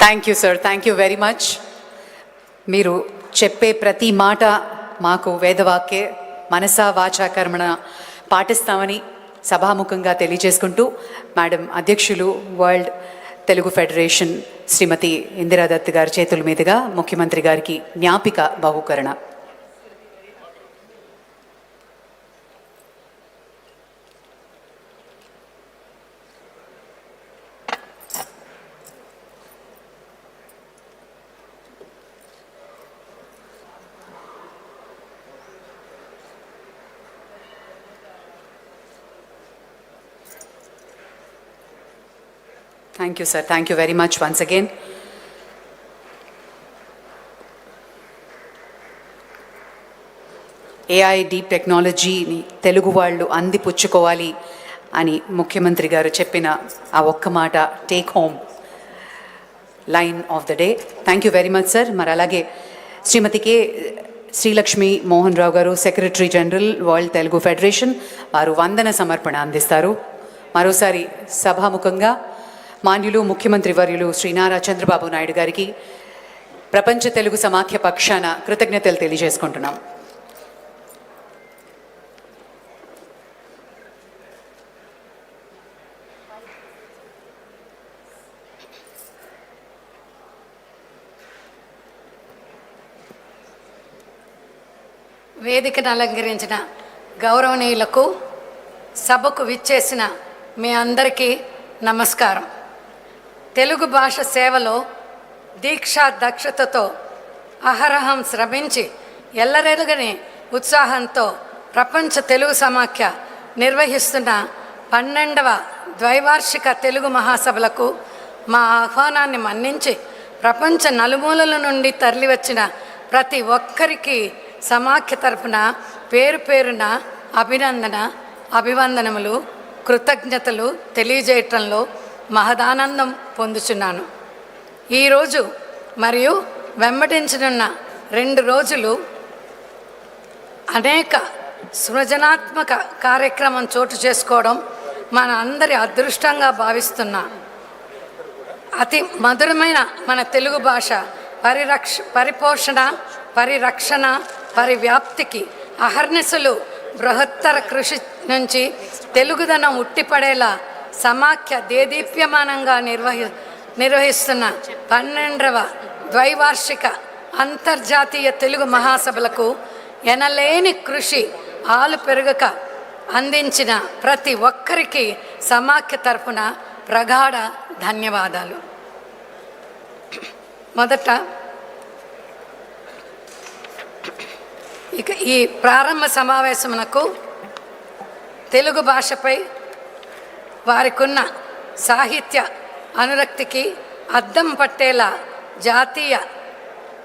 Thank you sir thank you very much మీరు చెప్పే ప్రతి మాట మాకు వేదవాక్యే మనసా వాచాకర్మణ పాటిస్తామని సభాముఖంగా తెలియజేసుకుంటూ మేడం అధ్యక్షులు వరల్డ్ తెలుగు ఫెడరేషన్ శ్రీమతి ఇందిరాదత్ గారి చేతుల మీదుగా ముఖ్యమంత్రి గారికి జ్ఞాపిక బహుకరణ. Thank you sir thank you very much once again AI deep టెక్నాలజీని తెలుగు వాళ్ళు అందిపుచ్చుకోవాలి అని ముఖ్యమంత్రి గారు చెప్పిన ఆ ఒక్క మాట take home line of the day thank you very much sir మరి అలాగే శ్రీమతి కే శ్రీలక్ష్మి మోహన్ రావు గారు secretary general world Telugu federation వారు వందన సమర్పణ అందిస్తారు. మరోసారి సభాముఖంగా మాన్యులు ముఖ్యమంత్రి వర్యులు శ్రీ నారా చంద్రబాబు నాయుడు గారికి ప్రపంచ తెలుగు సమాఖ్య పక్షాన కృతజ్ఞతలు తెలియజేసుకుంటున్నాం. వేదికను అలంకరించిన గౌరవనీయులకు సభకు విచ్చేసిన మీ అందరికీ నమస్కారం. తెలుగు భాష సేవలో దీక్షా దక్షతతో అహరహం శ్రమించి ఎల్లరెలుగని ఉత్సాహంతో ప్రపంచ తెలుగు సమాఖ్య నిర్వహిస్తున్న పన్నెండవ ద్వైవార్షిక తెలుగు మహాసభలకు మా ఆహ్వానాన్ని మన్నించి ప్రపంచ నలుమూలల నుండి తరలివచ్చిన ప్రతి ఒక్కరికి సమాఖ్య తరపున పేరు పేరున అభినందన అభివందనములు కృతజ్ఞతలు తెలియజేయటంలో మహదానందం పొందుచున్నాను. ఈరోజు మరియు వెంబడించనున్న రెండు రోజులు అనేక సృజనాత్మక కార్యక్రమం చోటు చేసుకోవడం మన అందరి అదృష్టంగా భావిస్తున్నా. అతి మధురమైన మన తెలుగు భాష పరిరక్ష పరిపోషణ పరిరక్షణ పరివ్యాప్తికి అహర్నిశలు బృహత్తర కృషి నుంచి తెలుగుదనం ఉట్టిపడేలా సమాఖ్య దేదీప్యమానంగా నిర్వహి నిర్వహిస్తున్న పన్నెండవ ద్వైవార్షిక అంతర్జాతీయ తెలుగు మహాసభలకు ఎనలేని కృషి ఆలు పెరుగక అందించిన ప్రతి ఒక్కరికి సమాఖ్య తరపున ప్రగాఢ ధన్యవాదాలు. మొదట ఇక ఈ ప్రారంభ సమావేశమునకు తెలుగు భాషపై వారికున్న సాహిత్య అనురక్తికి అద్దం పట్టేలా జాతీయ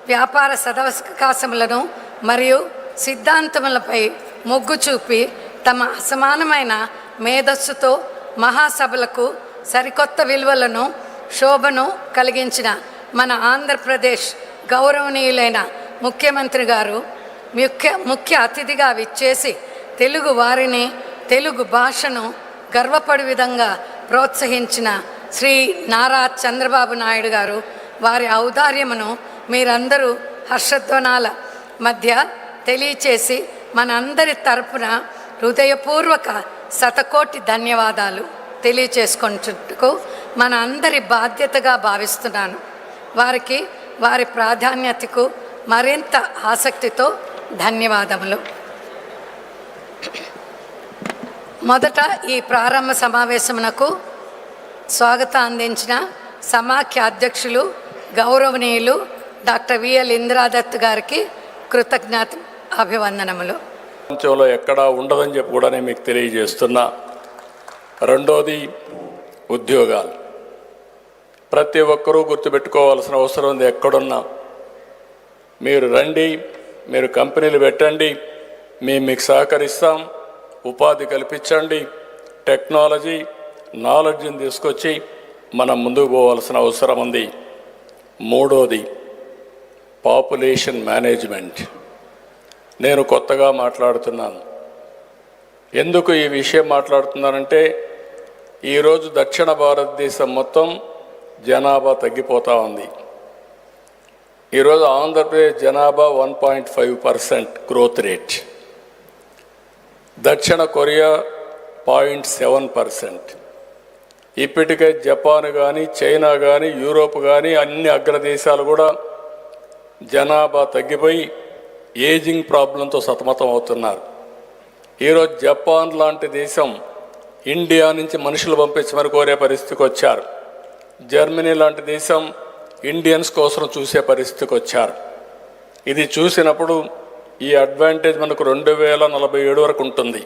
వ్యాపార సదవకాశములను మరియు సిద్ధాంతములపై మొగ్గు చూపి తమ అసమానమైన మేధస్సుతో మహాసభలకు సరికొత్త విలువలను శోభను కలిగించిన మన ఆంధ్రప్రదేశ్ గౌరవనీయులైన ముఖ్యమంత్రి గారు ముఖ్య ముఖ్య అతిథిగా విచ్చేసి తెలుగు వారిని తెలుగు భాషను గర్వపడి విధంగా ప్రోత్సహించిన శ్రీ నారా చంద్రబాబు నాయుడు గారు వారి ఔదార్యమును మీరందరూ హర్షధ్వనాల మధ్య తెలియచేసి మనందరి తరపున హృదయపూర్వక శతకోటి ధన్యవాదాలు తెలియచేసుకుంటుకు మన అందరి బాధ్యతగా భావిస్తున్నాను. వారికి వారి ప్రాధాన్యతకు మరింత ఆసక్తితో ధన్యవాదములు. మొదట ఈ ప్రారంభ సమావేశమునకు స్వాగతం అందించిన సమాఖ్య అధ్యక్షులు గౌరవనీయులు డాక్టర్ విఎల్ ఇంద్రాదత్ గారికి కృతజ్ఞత అభివందనములు. ప్రపంచంలో ఎక్కడా ఉండదని చెప్పి కూడా నేను మీకు తెలియజేస్తున్నా. రెండోది ఉద్యోగాలు. ప్రతి ఒక్కరూ గుర్తుపెట్టుకోవాల్సిన అవసరం ఉంది ఎక్కడున్నా. మీరు రండి మీరు కంపెనీలు పెట్టండి మేము మీకు సహకరిస్తాం. ఉపాధి కల్పించండి. టెక్నాలజీ నాలెడ్జ్ని తీసుకొచ్చి మనం ముందుకు పోవాల్సిన అవసరం ఉంది. మూడోది పాపులేషన్ మేనేజ్మెంట్. నేను కొత్తగా మాట్లాడుతున్నాను. ఎందుకు ఈ విషయం మాట్లాడుతున్నానంటే ఈరోజు దక్షిణ భారతదేశం మొత్తం జనాభా తగ్గిపోతూ ఉంది. ఈరోజు ఆంధ్రప్రదేశ్ జనాభా one point five percent growth rate. దక్షిణ కొరియా పాయింట్ సెవెన్ పర్సెంట్. ఇప్పటికే జపాన్ కానీ చైనా కానీ యూరోప్ కానీ అన్ని అగ్రదేశాలు కూడా జనాభా తగ్గిపోయి ఏజింగ్ ప్రాబ్లంతో సతమతం అవుతున్నారు. ఈరోజు జపాన్ లాంటి దేశం ఇండియా నుంచి మనుషులు పంపించమని కోరే పరిస్థితికి వచ్చారు. జర్మనీ లాంటి దేశం ఇండియన్స్ కోసం చూసే పరిస్థితికి వచ్చారు. ఇది చూసినప్పుడు ఈ అడ్వాంటేజ్ మనకు రెండు వేల నలభై ఏడు వరకు ఉంటుంది.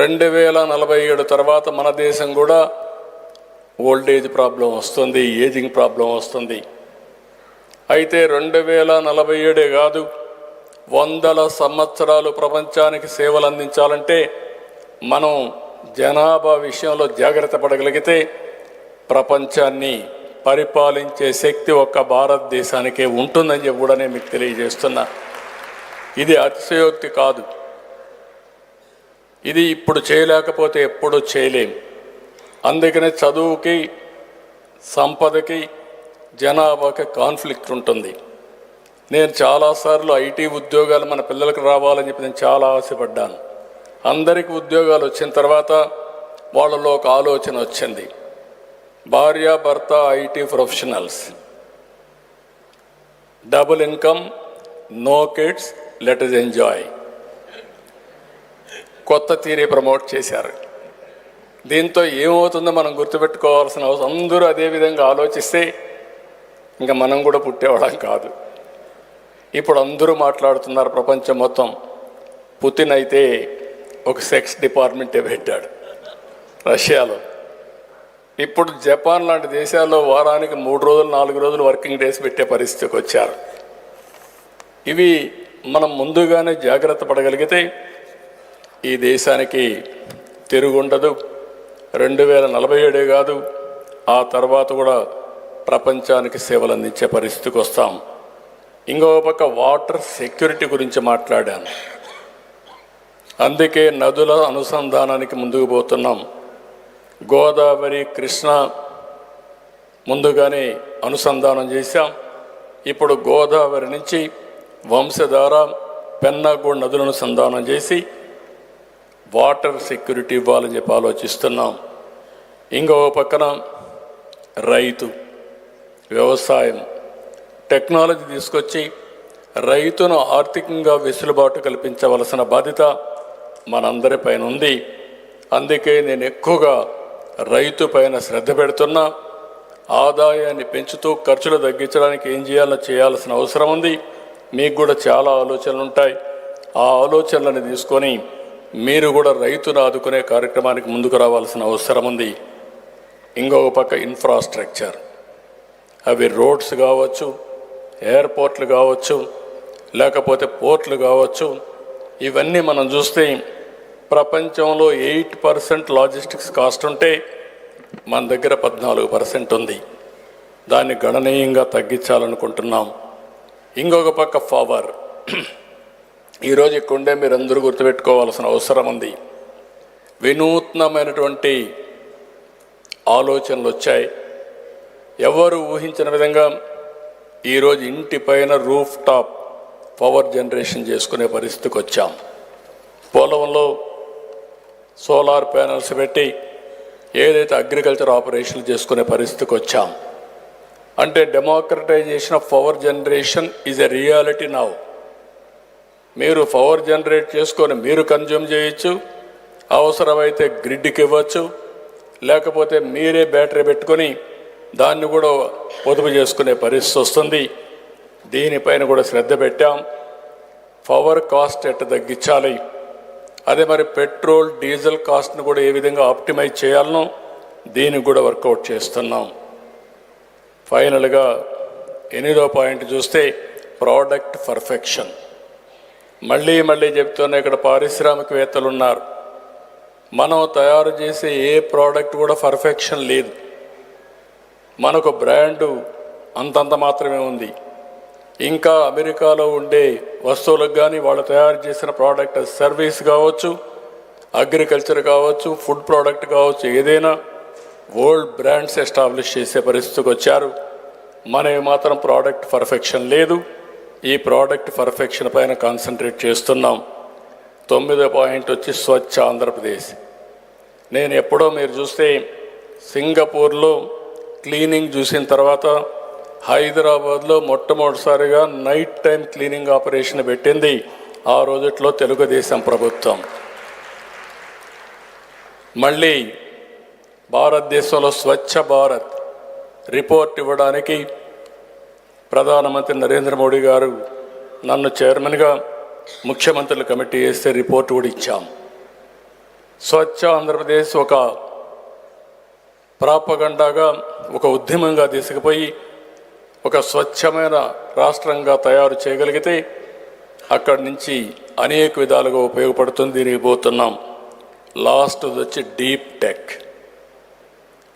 రెండు వేల నలభై ఏడు తర్వాత మన దేశం కూడా ఓల్డేజ్ ప్రాబ్లం వస్తుంది ఏజింగ్ ప్రాబ్లం వస్తుంది. అయితే రెండు వేల నలభై ఏడే కాదు వందల సంవత్సరాలు ప్రపంచానికి సేవలు అందించాలంటే మనం జనాభా విషయంలో జాగ్రత్త పడగలిగితే ప్రపంచాన్ని పరిపాలించే శక్తి ఒక్క భారతదేశానికే ఉంటుందని చెప్పి కూడా నేను మీకు తెలియజేస్తున్నా. ఇది అతిశయోక్తి కాదు. ఇది ఇప్పుడు చేయలేకపోతే ఎప్పుడు చేయలేం. అందుకనే చదువుకి సంపదకి జనాభాకి కాన్ఫ్లిక్ట్ ఉంటుంది. నేను చాలాసార్లు ఐటీ ఉద్యోగాలు మన పిల్లలకు రావాలని చెప్పి నేను చాలా ఆశపడ్డాను. అందరికీ ఉద్యోగాలు వచ్చిన తర్వాత వాళ్ళలో ఒక ఆలోచన వచ్చింది. భార్య భర్త IT professionals. Double income no kids let us enjoy కొత్త తీరే ప్రమోట్ చేశారు. దీంతో ఏమవుతుందో మనం గుర్తుపెట్టుకోవాల్సిన అవసరం. అందరూ అదే విధంగా ఆలోచిస్తే ఇంకా మనం కూడా పుట్టేవాళ్ళం కాదు. ఇప్పుడు అందరూ మాట్లాడుతున్నారు ప్రపంచం మొత్తం. పుతిన్ అయితే ఒక సెక్స్ డిపార్ట్మెంటే పెట్టాడు. రష్యాలో. ఇప్పుడు జపాన్ లాంటి దేశాల్లో వారానికి మూడు రోజులు నాలుగు రోజులు వర్కింగ్ డేస్ పెట్టే పరిస్థితికి వచ్చారు. ఇవి మనం ముందుగానే జాగ్రత్త పడగలిగితే ఈ దేశానికి తిరుగుండదు. రెండు వేల నలభై ఏడే కాదు ఆ తర్వాత కూడా ప్రపంచానికి సేవలు అందించే పరిస్థితికి వస్తాం. ఇంకో పక్క వాటర్ సెక్యూరిటీ గురించి మాట్లాడాను. అందుకే నదుల అనుసంధానానికి ముందుకు పోతున్నాం. గోదావరి కృష్ణ ముందుగానే అనుసంధానం చేశాం. ఇప్పుడు గోదావరి నుంచి వంశధార పెన్నాగూడ నదులను సంధానం చేసి వాటర్ సెక్యూరిటీ ఇవ్వాలని చెప్పి ఆలోచిస్తున్నాం. ఇంకొక పక్కన రైతు వ్యవసాయం. టెక్నాలజీ తీసుకొచ్చి రైతును ఆర్థికంగా వెసులుబాటు కల్పించవలసిన బాధ్యత మనందరిపైన ఉంది. అందుకే నేను ఎక్కువగా రైతు పైన శ్రద్ధ పెడుతున్నా. ఆదాయాన్ని పెంచుతూ ఖర్చులు తగ్గించడానికి ఏం చేయాలో చేయాల్సిన అవసరం ఉంది. మీకు కూడా చాలా ఆలోచనలు ఉంటాయి. ఆ ఆలోచనలను తీసుకొని మీరు కూడా రైతును ఆదుకునే కార్యక్రమానికి ముందుకు రావాల్సిన అవసరం ఉంది. ఇంకొక పక్క ఇన్ఫ్రాస్ట్రక్చర్ అవి రోడ్స్ కావచ్చు ఎయిర్పోర్ట్లు కావచ్చు లేకపోతే పోర్ట్లు కావచ్చు ఇవన్నీ మనం చూస్తే ప్రపంచంలో ఎయిట్ పర్సెంట్ లాజిస్టిక్స్ కాస్ట్ ఉంటే మన దగ్గర పద్నాలుగు పర్సెంట్ ఉంది. దాన్ని గణనీయంగా తగ్గించాలనుకుంటున్నాం. ఇంకొక పక్క పవర్. ఈరోజు ఇక్కడుండే మీరు అందరూ గుర్తుపెట్టుకోవాల్సిన అవసరం ఉంది. వినూత్నమైనటువంటి ఆలోచనలు వచ్చాయి. ఎవరు ఊహించిన విధంగా ఈరోజు ఇంటి పైన రూఫ్ టాప్ పవర్ జనరేషన్ చేసుకునే పరిస్థితికి వచ్చాం. పొలంలో సోలార్ ప్యానల్స్ పెట్టి ఏదైతే అగ్రికల్చర్ ఆపరేషన్లు చేసుకునే పరిస్థితికి వచ్చాం. అంటే democratisation of power generation is a reality now మీరు పవర్ జనరేట్ చేసుకొని మీరు కన్జ్యూమ్ చేయొచ్చు అవసరమైతే గ్రిడ్కి ఇవ్వచ్చు లేకపోతే మీరే బ్యాటరీ పెట్టుకొని దాన్ని కూడా పొదుపు చేసుకునే పరిస్థితి వస్తుంది. దీనిపైన కూడా శ్రద్ధ పెట్టాం. పవర్ కాస్ట్ ఎట్ట తగ్గించాలి? అదే మరి పెట్రోల్ డీజిల్ కాస్ట్ను కూడా ఏ విధంగా ఆప్టిమైజ్ చేయాలనో దీనికి కూడా వర్కౌట్ చేస్తున్నాం. ఫైనల్గా ఎనిమిదో పాయింట్ చూస్తే ప్రోడక్ట్ పర్ఫెక్షన్. మళ్ళీ మళ్ళీ చెప్తున్నా ఇక్కడ పారిశ్రామికవేత్తలు ఉన్నారు మనం తయారు చేసే ఏ ప్రోడక్ట్ కూడా పర్ఫెక్షన్ లేదు. మనకు బ్రాండు అంతంత మాత్రమే ఉంది. ఇంకా అమెరికాలో ఉండే వస్తువులకు కానీ వాళ్ళు తయారు చేసిన ప్రోడక్ట్ సర్వీస్ కావచ్చు అగ్రికల్చర్ కావచ్చు ఫుడ్ ప్రోడక్ట్ కావచ్చు ఏదైనా వరల్డ్ బ్రాండ్స్ ఎస్టాబ్లిష్ చేసే పరిస్థితికి వచ్చారు. మనవి మాత్రం ప్రోడక్ట్ పర్ఫెక్షన్ లేదు. ఈ ప్రోడక్ట్ పర్ఫెక్షన్ పైన కాన్సన్ట్రేట్ చేస్తున్నాం. తొమ్మిదో పాయింట్ వచ్చి స్వచ్ఛ ఆంధ్రప్రదేశ్. నేను ఎప్పుడో మీరు చూస్తే సింగపూర్లో క్లీనింగ్ చూసిన తర్వాత హైదరాబాద్లో మొట్టమొదటిసారిగా నైట్ టైం క్లీనింగ్ ఆపరేషన్ పెట్టింది ఆ రోజుట్లో తెలుగుదేశం ప్రభుత్వం. మళ్ళీ భారతదేశంలో స్వచ్ఛ భారత్ రిపోర్ట్ ఇవ్వడానికి ప్రధానమంత్రి నరేంద్ర మోడీ గారు నన్ను చైర్మన్గా ముఖ్యమంత్రుల కమిటీ వేస్తే రిపోర్ట్ కూడా ఇచ్చాం. స్వచ్ఛ ఆంధ్రప్రదేశ్ ఒక ప్రాపగండాగా ఒక ఉద్యమంగా తీసుకుపోయి ఒక స్వచ్ఛమైన రాష్ట్రంగా తయారు చేయగలిగితే అక్కడి నుంచి అనేక విధాలుగా ఉపయోగపడుతుంది దీనికి పోతున్నాం. లాస్ట్ వచ్చి డీప్ టెక్.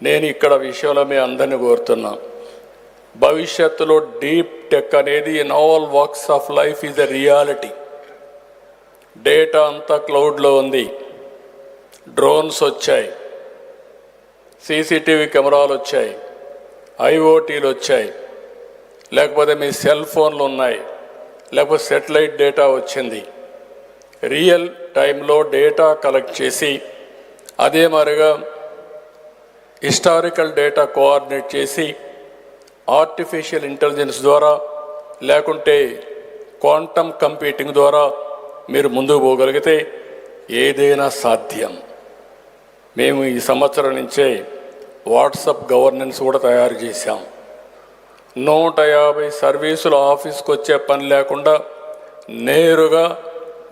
నేను ఇక్కడ విషయంలో మీ అందరిని కోరుతున్నా. భవిష్యత్తులో డీప్ టెక్ అనేది in all works of life is a reality. Data అంతా క్లౌడ్లో ఉంది. డ్రోన్స్ వచ్చాయి. సీసీటీవీ కెమెరాలు వచ్చాయి. ఐఓటీలు వచ్చాయి. లేకపోతే మీ సెల్ ఫోన్లు ఉన్నాయి. లేకపోతే సెటిలైట్ డేటా వచ్చింది. రియల్ టైంలో డేటా కలెక్ట్ చేసి అదే మరిగా హిస్టారికల్ డేటా కోఆర్డినేట్ చేసి ఆర్టిఫిషియల్ ఇంటెలిజెన్స్ ద్వారా లేకుంటే క్వాంటమ్ కంప్యూటింగ్ ద్వారా మీరు ముందుకు పోగలిగితే ఏదైనా సాధ్యం. మేము ఈ సంవత్సరం నుంచే వాట్సప్ గవర్నెన్స్ కూడా తయారు చేశాం. నూట యాభై సర్వీసులు ఆఫీస్కి వచ్చే పని లేకుండా నేరుగా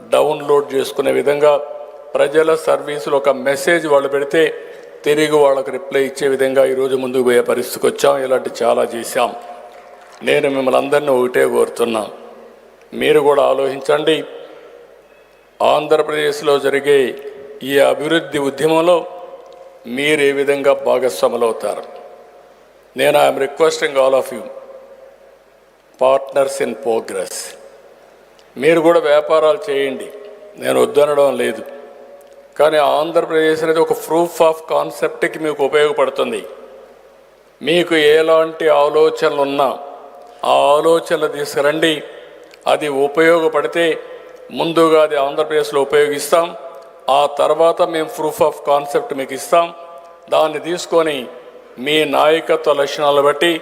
డౌన్లోడ్ చేసుకునే విధంగా ప్రజల సర్వీసులు ఒక మెసేజ్ వాళ్ళు పెడితే తిరిగి వాళ్ళకు రిప్లై ఇచ్చే విధంగా ఈరోజు ముందుకు పోయే పరిస్థితికి వచ్చాం. ఇలాంటి చాలా చేశాం. నేను మిమ్మల్ని అందరినీ ఒకటే కోరుతున్నా. మీరు కూడా ఆలోచించండి. ఆంధ్రప్రదేశ్లో జరిగే ఈ అభివృద్ధి ఉద్యమంలో మీరు ఏ విధంగా భాగస్వాములు అవుతారు? నేను I'm requesting all of you. Partners in progress. మీరు కూడా వ్యాపారాలు చేయండి. నేను వద్దనడం లేదు. కానీ ఆంధ్రప్రదేశ్ అనేది ఒక ప్రూఫ్ ఆఫ్ కాన్సెప్ట్కి మీకు ఉపయోగపడుతుంది. మీకు ఎలాంటి ఆలోచనలు ఉన్నా ఆ ఆలోచనలు తీసుకురండి. అది ఉపయోగపడితే ముందుగా అది ఆంధ్రప్రదేశ్లో ఉపయోగిస్తాం. ఆ తర్వాత మేము ప్రూఫ్ ఆఫ్ కాన్సెప్ట్ మీకు ఇస్తాం. దాన్ని తీసుకొని మీ నాయకత్వ లక్షణాలు బట్టి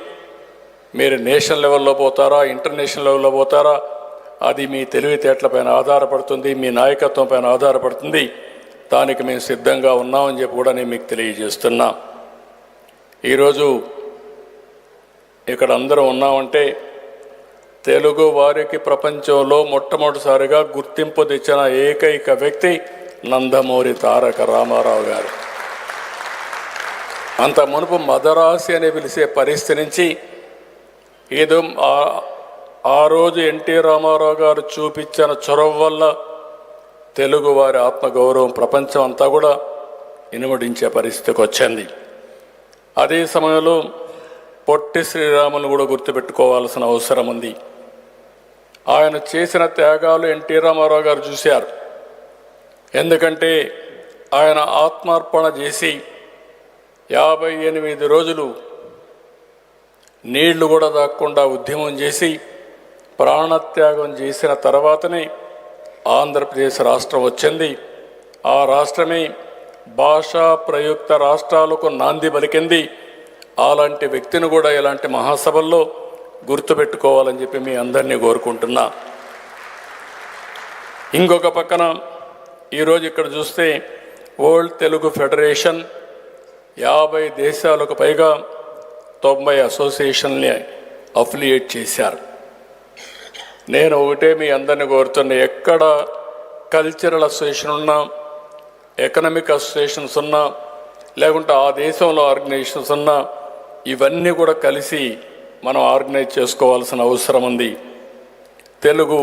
మీరు నేషనల్ లెవెల్లో పోతారా ఇంటర్నేషనల్ లెవెల్లో పోతారా అది మీ తెలివితేటలపైన ఆధారపడుతుంది మీ నాయకత్వం పైన ఆధారపడుతుంది. దానికి మేము సిద్ధంగా ఉన్నామని చెప్పి కూడా నేను మీకు తెలియజేస్తున్నా. ఈరోజు ఇక్కడ అందరం ఉన్నామంటే తెలుగు వారికి ప్రపంచంలో మొట్టమొదటిసారిగా గుర్తింపు తెచ్చిన ఏకైక వ్యక్తి నందమూరి తారక రామారావు గారు. అంత మునుపు మదరాసి అని పిలిచే పరిస్థితి నుంచి ఏదో ఆ- ఆ రోజు ఎన్టీ రామారావు గారు చూపించిన చొరవ వల్ల తెలుగువారి ఆత్మగౌరవం ప్రపంచం అంతా కూడా ఇనుమడించే పరిస్థితికి వచ్చింది. అదే సమయంలో పొట్టి శ్రీరాములు కూడా గుర్తుపెట్టుకోవాల్సిన అవసరం ఉంది. ఆయన చేసిన త్యాగాలు ఎన్టీ రామారావు గారు చూశారు. ఎందుకంటే ఆయన ఆత్మార్పణ చేసి యాభై ఎనిమిది రోజులు నీళ్ళు కూడా దాక్కుండా ఉద్యమం చేసి ప్రాణత్యాగం చేసిన తర్వాతనే ఆంధ్రప్రదేశ్ రాష్ట్రం వచ్చింది. ఆ రాష్ట్రమే భాషా ప్రయుక్త రాష్ట్రాలకు నాంది పలికింది. అలాంటి వ్యక్తిని కూడా ఇలాంటి మహాసభల్లో గుర్తుపెట్టుకోవాలని చెప్పి మీ అందరినీ కోరుకుంటున్నా. ఇంకొక పక్కన ఈరోజు ఇక్కడ చూస్తే వరల్డ్ తెలుగు ఫెడరేషన్ యాభై దేశాలకు పైగా తొంభై అసోసియేషన్ని అఫిలియేట్ చేశారు. నేను ఒకటే మీ అందరిని కోరుతున్నా ఎక్కడ కల్చరల్ అసోసియేషన్ ఉన్నా ఎకనామిక్ అసోసియేషన్స్ ఉన్నా లేకుంటే ఆ దేశంలో ఆర్గనైజేషన్స్ ఉన్నా ఇవన్నీ కూడా కలిసి మనం ఆర్గనైజ్ చేసుకోవాల్సిన అవసరం ఉంది. తెలుగు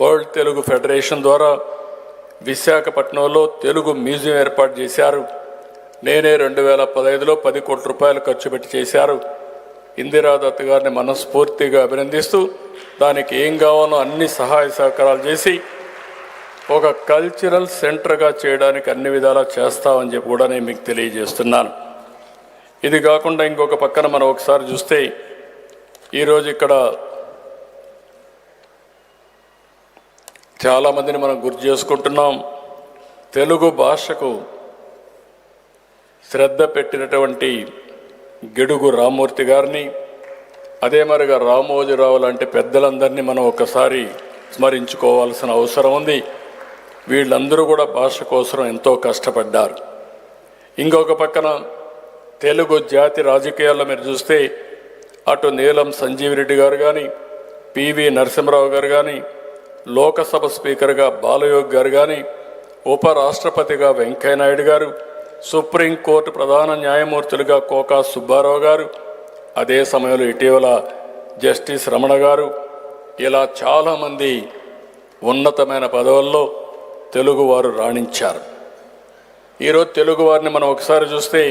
వరల్డ్ తెలుగు ఫెడరేషన్ ద్వారా విశాఖపట్నంలో తెలుగు మ్యూజియం ఏర్పాటు చేశారు. నేనే రెండు వేల పదహైదులో పది కోట్ల రూపాయలు ఖర్చు పెట్టి చేశారు. ఇందిరాదత్ గారిని మనస్ఫూర్తిగా అభినందిస్తూ దానికి ఏం కావాలో అన్ని సహాయ సహకారాలు చేసి ఒక కల్చరల్ సెంటర్గా చేయడానికి అన్ని విధాలా చేస్తామని చెప్పి కూడా నేను మీకు తెలియజేస్తున్నాను. ఇది కాకుండా ఇంకొక పక్కన మనం ఒకసారి చూస్తే ఈరోజు ఇక్కడ చాలామందిని మనం గుర్తు చేసుకుంటున్నాం. తెలుగు భాషకు శ్రద్ధ పెట్టినటువంటి గిడుగు రామూర్తి గారిని అదే మరిగా రామోజీరావు లాంటి పెద్దలందరినీ మనం ఒకసారి స్మరించుకోవాల్సిన అవసరం ఉంది. వీళ్ళందరూ కూడా భాష కోసం ఎంతో కష్టపడ్డారు. ఇంకొక పక్కన తెలుగు జాతి రాజకీయాల్లో మీరు చూస్తే అటు నీలం సంజీవ్ రెడ్డి గారు కానీ పివి నరసింహరావు గారు కానీ లోకసభ స్పీకర్గా బాలయోగ్ గారు కానీ ఉపరాష్ట్రపతిగా వెంకయ్యనాయుడు గారు సుప్రీంకోర్టు ప్రధాన న్యాయమూర్తులుగా కోకా సుబ్బారావు గారు అదే సమయంలో ఇటీవల జస్టిస్ రమణ గారు ఇలా చాలామంది ఉన్నతమైన పదవుల్లో తెలుగువారు రాణించారు. ఈరోజు తెలుగువారిని మనం ఒకసారి చూస్తే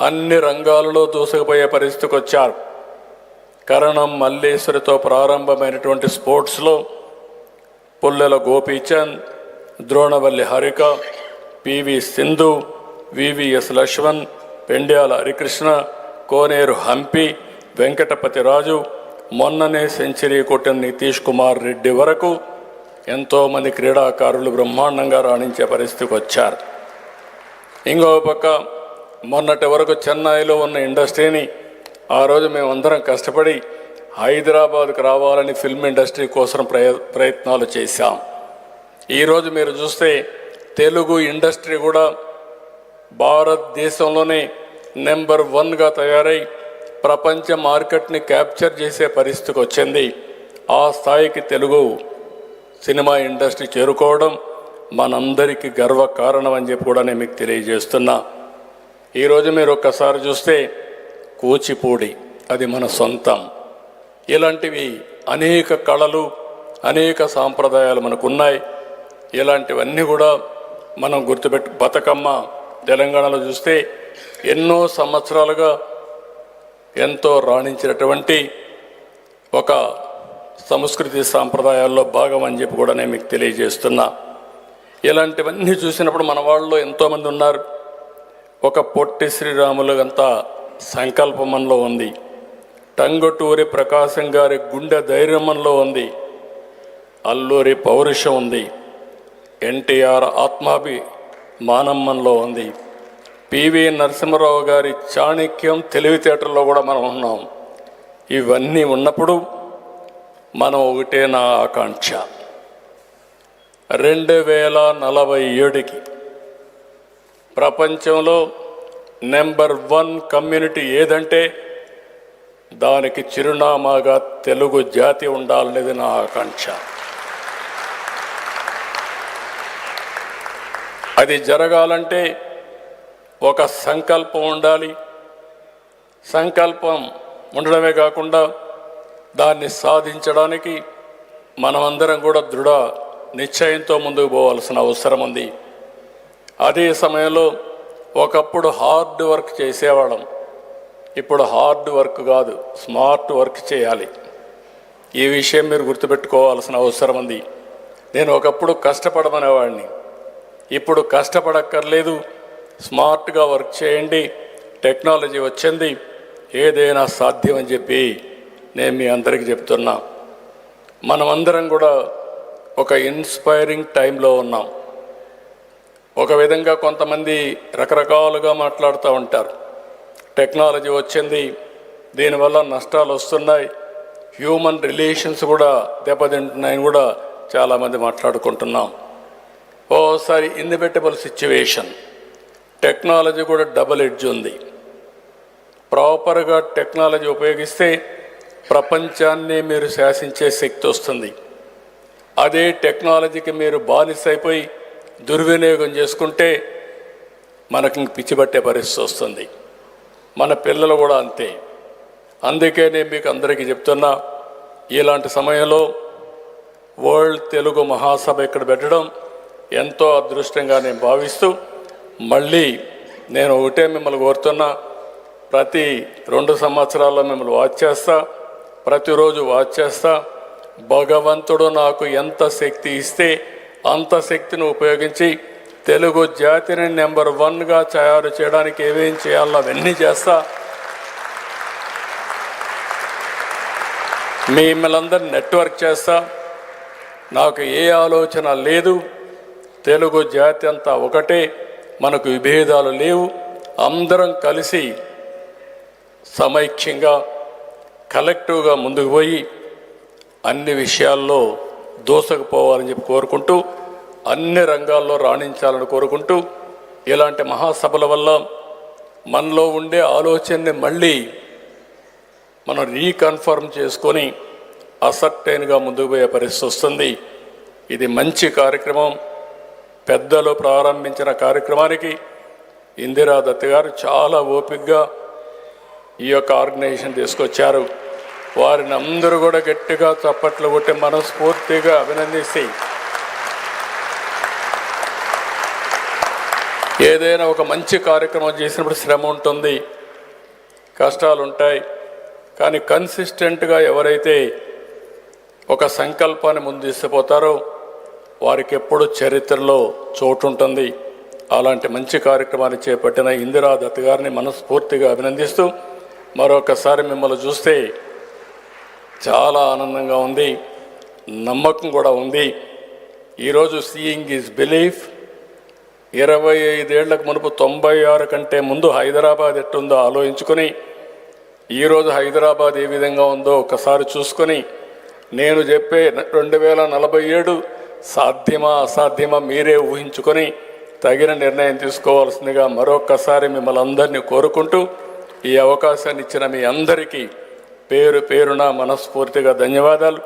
అన్ని రంగాలలో దూసుకుపోయే పరిస్థితికి వచ్చారు. కరణం మల్లేశ్వరితో ప్రారంభమైనటువంటి స్పోర్ట్స్లో పుల్లెల గోపీచంద్ ద్రోణవల్లి హరిక పివి సింధు వివిఎస్ లక్ష్మణ్ పెండ్యాల హరికృష్ణ కోనేరు హంపి వెంకటపతి రాజు మొన్ననే సెంచరీ కొట్టిన నితీష్ కుమార్ రెడ్డి వరకు ఎంతోమంది క్రీడాకారులు బ్రహ్మాండంగా రాణించే పరిస్థితికి వచ్చారు. ఇంకో పక్క మొన్నటి వరకు చెన్నైలో ఉన్న ఇండస్ట్రీని ఆ రోజు మేమందరం కష్టపడి హైదరాబాద్కు రావాలని ఫిల్మ్ ఇండస్ట్రీ కోసం ప్రయ ప్రయత్నాలు చేశాం. ఈరోజు మీరు చూస్తే తెలుగు ఇండస్ట్రీ కూడా భారతదేశంలోనే నెంబర్ వన్గా తయారై ప్రపంచ మార్కెట్ని క్యాప్చర్ చేసే పరిస్థితికి వచ్చింది. ఆ స్థాయికి తెలుగు సినిమా ఇండస్ట్రీ చేరుకోవడం మనందరికీ గర్వ కారణం అని చెప్పి కూడా నేను మీకు తెలియజేస్తున్నా. ఈరోజు మీరు ఒక్కసారి చూస్తే కూచిపూడి అది మన సొంతం. ఇలాంటివి అనేక కళలు అనేక సాంప్రదాయాలు మనకున్నాయి. ఇలాంటివన్నీ కూడా మనం గుర్తుపెట్టు బతుకమ్మ తెలంగాణలో చూస్తే ఎన్నో సంవత్సరాలుగా ఎంతో రాణించినటువంటి ఒక సంస్కృతి సాంప్రదాయాల్లో భాగం అని చెప్పి కూడా నేను మీకు తెలియజేస్తున్నా. ఇలాంటివన్నీ చూసినప్పుడు మన వాళ్ళు ఎంతోమంది ఉన్నారు. ఒక పొట్టి శ్రీరాములు అంత సంకల్పం మనలో ఉంది. టంగటూరి ప్రకాశం గారి గుండె ధైర్యం మనలో ఉంది. అల్లూరి పౌరుషం ఉంది. ఎన్టీఆర్ ఆత్మాభి మానమ్మన్లో ఉంది. పివి నరసింహరావు గారి చాణక్యం తెలివితేటల్లో కూడా మనం ఉన్నాం. ఇవన్నీ ఉన్నప్పుడు మనం ఒకటే నా ఆకాంక్ష. రెండు వేల నలభై ఏడుకి ప్రపంచంలో నెంబర్ వన్ కమ్యూనిటీ ఏదంటే దానికి చిరునామాగా తెలుగు జాతి ఉండాలనేది నా ఆకాంక్ష. అది జరగాలంటే ఒక సంకల్పం ఉండాలి. సంకల్పం ఉండడమే కాకుండా దాన్ని సాధించడానికి మనమందరం కూడా దృఢ నిశ్చయంతో ముందుకు పోవాల్సిన అవసరం ఉంది. అదే సమయంలో ఒకప్పుడు హార్డ్ వర్క్ చేసేవాళ్ళం. ఇప్పుడు హార్డ్ వర్క్ కాదు స్మార్ట్ వర్క్ చేయాలి. ఈ విషయం మీరు గుర్తుపెట్టుకోవాల్సిన అవసరం ఉంది. నేను ఒకప్పుడు కష్టపడమనేవాడిని. ఇప్పుడు కష్టపడక్కర్లేదు. స్మార్ట్గా వర్క్ చేయండి. టెక్నాలజీ వచ్చింది. ఏదైనా సాధ్యం అని చెప్పి నేను మీ అందరికీ చెప్తున్నా. మనమందరం కూడా ఒక ఇన్స్పైరింగ్ టైంలో ఉన్నాం. ఒక విధంగా కొంతమంది రకరకాలుగా మాట్లాడుతూ ఉంటారు. టెక్నాలజీ వచ్చింది. దీనివల్ల నష్టాలు వస్తున్నాయి. హ్యూమన్ రిలేషన్స్ కూడా దెబ్బతింటున్నాయని కూడా చాలామంది మాట్లాడుకుంటున్నాం. ఓసారి ఇన్డిపెటబుల్ సిచ్యువేషన్ టెక్నాలజీ కూడా డబుల్ ఎడ్జ్ ఉంది. ప్రాపర్గా టెక్నాలజీ ఉపయోగిస్తే ప్రపంచాన్ని మీరు శాసించే శక్తి వస్తుంది. అదే టెక్నాలజీకి మీరు బానిస అయిపోయి దుర్వినియోగం చేసుకుంటే మనకి పిచ్చిపట్టే పరిస్థితి వస్తుంది. మన పిల్లలు కూడా అంతే. అందుకే నేను మీకు అందరికీ చెప్తున్నా ఇలాంటి సమయంలో వరల్డ్ తెలుగు మహాసభ ఇక్కడ పెట్టడం ఎంతో అదృష్టంగా నేను భావిస్తూ మళ్ళీ నేను ఒకటే మిమ్మల్ని కోరుతున్నా. ప్రతి రెండు సంవత్సరాల్లో మిమ్మల్ని వాచ్ చేస్తా. ప్రతిరోజు వాచ్ చేస్తా. భగవంతుడు నాకు ఎంత శక్తి ఇస్తే అంత శక్తిని ఉపయోగించి తెలుగు జాతిని నెంబర్ వన్గా తయారు చేయడానికి ఏమేం చేయాలో అవన్నీ చేస్తా. మిమ్మల్ని నెట్వర్క్ చేస్తా. నాకు ఏ ఆలోచన లేదు. తెలుగు జాతి అంతా ఒకటే. మనకు విభేదాలు లేవు. అందరం కలిసి సమైక్యంగా కలెక్టివ్గా ముందుకు పోయి అన్ని విషయాల్లో దోసకపోవాలని చెప్పి కోరుకుంటూ అన్ని రంగాల్లో రాణించాలని కోరుకుంటూ ఇలాంటి మహాసభల వల్ల మనలో ఉండే ఆలోచనని మళ్ళీ మనం రీకన్ఫర్మ్ చేసుకొని అసర్టైన్గా ముందుకు పోయే పరిస్థితి వస్తుంది. ఇది మంచి కార్యక్రమం. పెద్దలు ప్రారంభించిన కార్యక్రమానికి ఇందిరా దత్ గారు చాలా ఓపికగా ఈ యొక్క ఆర్గనైజేషన్ తీసుకొచ్చారు. వారిని అందరూ కూడా గట్టిగా చప్పట్లు కొట్టి మనస్ఫూర్తిగా అభినందిస్తే ఏదైనా ఒక మంచి కార్యక్రమం చేసినప్పుడు శ్రమ ఉంటుంది కష్టాలు ఉంటాయి కానీ కన్సిస్టెంట్గా ఎవరైతే ఒక సంకల్పాన్ని ముందు వారికి ఎప్పుడు చరిత్రలో చోటుంటుంది. అలాంటి మంచి కార్యక్రమాన్ని చేపట్టిన ఇందిరా దత్ గారిని మనస్ఫూర్తిగా అభినందిస్తూ మరొకసారి మిమ్మల్ని చూస్తే చాలా ఆనందంగా ఉంది నమ్మకం కూడా ఉంది. ఈరోజు సీయింగ్ ఈజ్ బిలీఫ్ ఇరవై ఐదేళ్ళకు మునుపు తొంభై ఆరు కంటే ముందు హైదరాబాద్ ఎట్టుందో ఆలోచించుకొని ఈరోజు హైదరాబాద్ ఏ విధంగా ఉందో ఒకసారి చూసుకొని నేను చెప్పే రెండు వేల నలభై ఏడు సాధ్యమా అసాధ్యమా మీరే ఊహించుకొని తగిన నిర్ణయం తీసుకోవాల్సిందిగా మరొక్కసారి మిమ్మల్ని అందరినీ కోరుకుంటూ ఈ అవకాశాన్ని ఇచ్చిన మీ అందరికీ పేరు పేరున మనస్ఫూర్తిగా ధన్యవాదాలు.